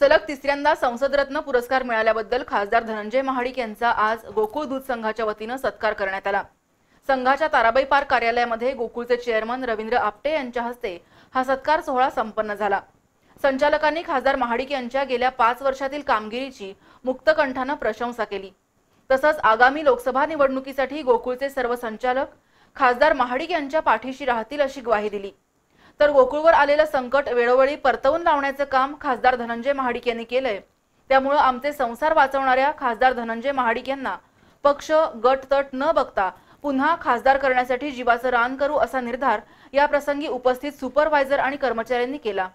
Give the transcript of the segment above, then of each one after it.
सलग तिसऱ्यांदा संसदरत्न पुरस्कार मिळाल्याबद्दल खासदार धनंजय महाडिक यांचा आज गोकुळ दूध संघाच्या वतीनं सत्कार करण्यात आला. संघाच्या ताराबाई पार्क कार्यालयामध्ये गोकुळचे चेअरमन रवींद्र आपटे यांच्या हस्ते हा सत्कार सोहळा संपन्न झाला. संचालकांनी खासदार महाडिक यांच्या गेल्या पाच वर्षातील कामगिरीची मुक्तकंठानं प्रशंसा केली. तसंच आगामी लोकसभा निवडणुकीसाठी गोकुळचे सर्व संचालक खासदार महाडिक यांच्या पाठीशी राहतील अशी ग्वाही दिली. तर गोकुळवर आलेलं संकट वेळोवेळी परतवून लावण्याचं काम खासदार धनंजय महाडिक यांनी केलंय. त्यामुळं आमचे संसार वाचवणाऱ्या खासदार धनंजय महाडिक यांना पक्ष गट तट न बघता पुन्हा खासदार करण्यासाठी जीवाचं रान करू असा निर्धार या प्रसंगी उपस्थित सुपरवायझर आणि कर्मचाऱ्यांनी केला.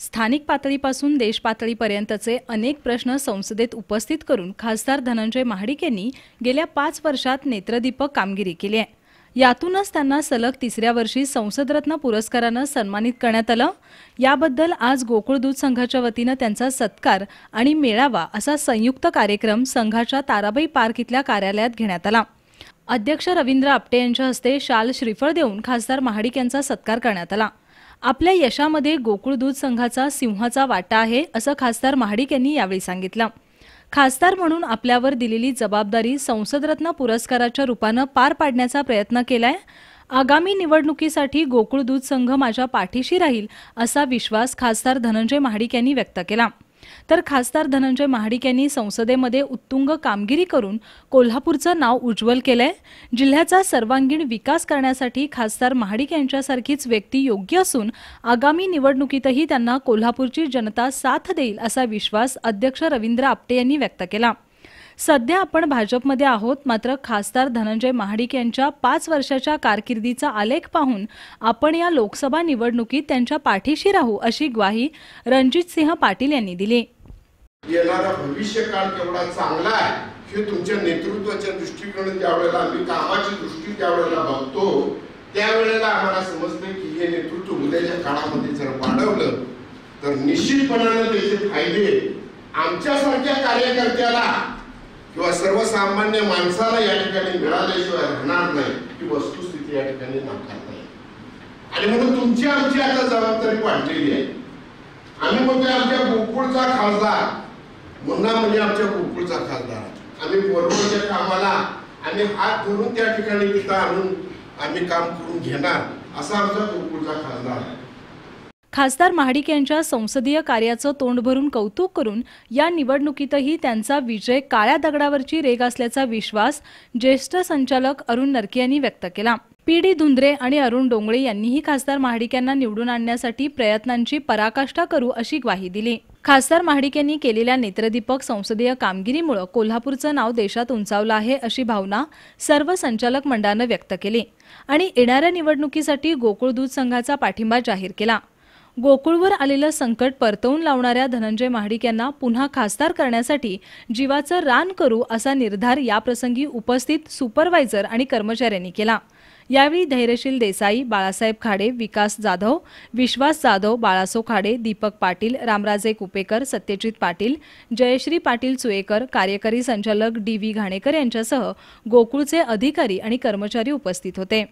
स्थानिक पातळीपासून देश पातळीपर्यंतचे अनेक प्रश्न संसदेत उपस्थित करून खासदार धनंजय महाडिक यांनी गेल्या पाच वर्षात नेत्रदीपक कामगिरी केली आहे. यातूनच त्यांना सलग तिसऱ्या वर्षी संसदरत्न पुरस्कारानं सन्मानित करण्यात आलं. याबद्दल आज गोकुळ दूध संघाच्या वतीनं त्यांचा सत्कार आणि मेळावा असा संयुक्त कार्यक्रम संघाच्या ताराबाई पार्क इथल्या कार्यालयात घेण्यात आला. अध्यक्ष रवींद्र आपटे यांच्या हस्ते शाल श्रीफळ देऊन खासदार महाडिक यांचा सत्कार करण्यात आला. आपल्या यशामध्ये गोकुळ दूध संघाचा सिंहाचा वाटा आहे असं खासदार महाडिक यांनी यावेळी सांगितलं. खासदार म्हणून आपल्यावर दिलेली जबाबदारी संसदरत्न पुरस्काराच्या रूपानं पार पाडण्याचा प्रयत्न केलाय. आगामी निवडणुकीसाठी गोकुळ दूध संघ माझ्या पाठीशी राहील असा विश्वास खासदार धनंजय महाडिक यांनी व्यक्त केला. तर खासदार धनंजय महाडिक यांनी संसदेमध्ये उत्तुंग कामगिरी करून कोल्हापूरचं नाव उज्ज्वल केलंय. जिल्ह्याचा सर्वांगीण विकास करण्यासाठी खासदार महाडिक यांच्यासारखीच व्यक्ती योग्य असून आगामी निवडणुकीतही त्यांना कोल्हापूरची जनता साथ देईल असा विश्वास अध्यक्ष रवींद्र आपटे यांनी व्यक्त केला. सध्या आपण भाजपमध्ये आहोत. मात्र खासदार धनंजय महाडिक यांच्या पाच वर्षाच्या कारकिर्दीचा आलेख पाहून आपण या लोकसभा निवडणुकीत त्यांच्या पाठीशी राहू अशी ग्वाही रणजित सिंह पाटील यांनी दिली. येणारा भविष्य काळ केवढा चांगला आहे हे तुमच्या नेतृत्वाच्या दृष्टिकोन ज्यावेळेला आम्ही कामाची दृष्टी ज्यावेळेला बघतो त्यावेळेला आम्हाला समजतं की हे नेतृत्व उद्याच्या काळामध्ये जर वाढवलं तर निश्चितपणानं त्याचे फायदे आमच्यासारख्या कार्यकर्त्याला किंवा सर्वसामान्य माणसाला या ठिकाणी मिळाल्याशिवाय राहणार नाही ही वस्तुस्थिती या ठिकाणी नाकारता नाही आणि म्हणून तुमची आमची आता जबाबदारी वाढलेली आहे. आम्ही म्हणतोय आमच्या गोकुळचा खासदार. मुन्ना म्हणजे आमच्या गोकुळचा खासदार. आम्ही बरोबरच्या कामाला आम्ही हात धरून त्या ठिकाणी तिथं आणून आम्ही काम करून घेणार असा आमचा गोकुळचा खासदार. आहे खासदार महाडिक यांच्या संसदीय कार्याचं तोंड भरून कौतुक करून या निवडणुकीतही त्यांचा विजय काळ्या दगडावरची रेग असल्याचा विश्वास ज्येष्ठ संचालक अरुण नरके यांनी व्यक्त केला. पी डी धुंद्रे आणि अरुण डोंगळे यांनीही खासदार महाडिक यांना निवडून आणण्यासाठी प्रयत्नांची पराकाष्ठा करू अशी ग्वाही दिली. खासदार महाडिक यांनी केलेल्या नेत्रदीपक संसदीय कामगिरीमुळे कोल्हापूरचं नाव देशात उंचावलं आहे अशी भावना सर्व संचालक मंडळानं व्यक्त केली आणि येणाऱ्या निवडणुकीसाठी गोकुळ दूध संघाचा पाठिंबा जाहीर केला. गोकुळवर आलेलं संकट परतवून लावणाऱ्या धनंजय महाडिक यांना पुन्हा खासदार करण्यासाठी जीवाचं रान करू असा निर्धार याप्रसंगी उपस्थित सुपरवायझर आणि कर्मचाऱ्यांनी केला. यावेळी धैर्यशील देसाई बाळासाहेब खाडे विकास जाधव विश्वास जाधव बाळासो खाडे दीपक पाटील रामराजे कुपेकर सत्यजित पाटील जयश्री पाटील चुएकर कार्यकारी संचालक डी व्ही घाणेकर यांच्यासह गोकुळचे अधिकारी आणि कर्मचारी उपस्थित होते.